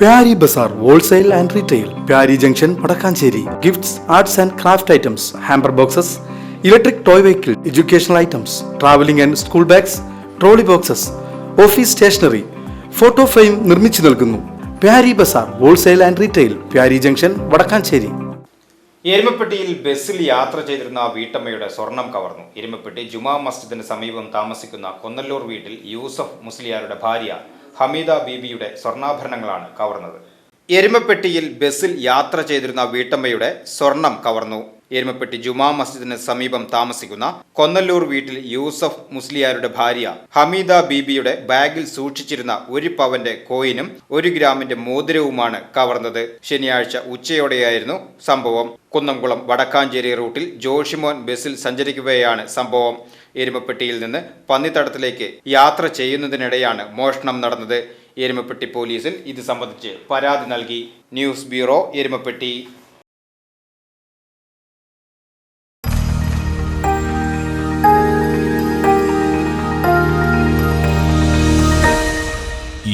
Pyari Bazar wholesale and retail Pyari junction Vadakkancherry. Gifts arts and craft items hamper boxes electric toy vehicle educational items travelling and school bags trolley boxes office stationery photo frame നിർമ്മിച്ചു നൽകുന്നു. Pyari Bazar wholesale and retail Pyari junction Vadakkancherry. എരുമപ്പെട്ടിയിൽ ബസ്സിൽ യാത്ര ചെയ്തിരുന്ന വീട്ടമ്മയുടെ സ്വർണം കവർന്നു. എരുമപ്പെട്ടി ജുമാ മസ്ജിദിന് സമീപം താമസിക്കുന്ന കൊന്നല്ലൂർ വീട്ടിൽ യൂസഫ് മുസ്ലിയാരുടെ ഭാര്യ ഹമീദ ബീബിയുടെ സ്വർണാഭരണങ്ങളാണ് കവർന്നത്. എരുമപ്പെട്ടിയിൽ ബസ്സിൽ യാത്ര ചെയ്തിരുന്ന വീട്ടമ്മയുടെ സ്വർണം കവർന്നു. എരുമപ്പെട്ടി ജുമാ മസ്ജിദിന് സമീപം താമസിക്കുന്ന കൊന്നല്ലൂർ വീട്ടിൽ യൂസഫ് മുസ്ലിയാരുടെ ഭാര്യ ഹമീദ ബീബിയുടെ ബാഗിൽ സൂക്ഷിച്ചിരുന്ന ഒരു പവന്റെ കോയിനും ഒരു ഗ്രാമിന്റെ മോതിരവുമാണ് കവർന്നത്. ശനിയാഴ്ച ഉച്ചയോടെയായിരുന്നു സംഭവം. കുന്നംകുളം വടക്കാഞ്ചേരി റൂട്ടിൽ ജോഷിമോൻ ബസ്സിൽ സഞ്ചരിക്കുകയാണ് സംഭവം. എരുമപ്പെട്ടിയിൽ നിന്ന് പന്നിത്തടത്തിലേക്ക് യാത്ര ചെയ്യുന്നതിനിടെയാണ് മോഷണം നടന്നത്. എരുമപ്പെട്ടി പോലീസിൽ ഇത് സംബന്ധിച്ച് പരാതി നൽകി. News bureau Erumapetty.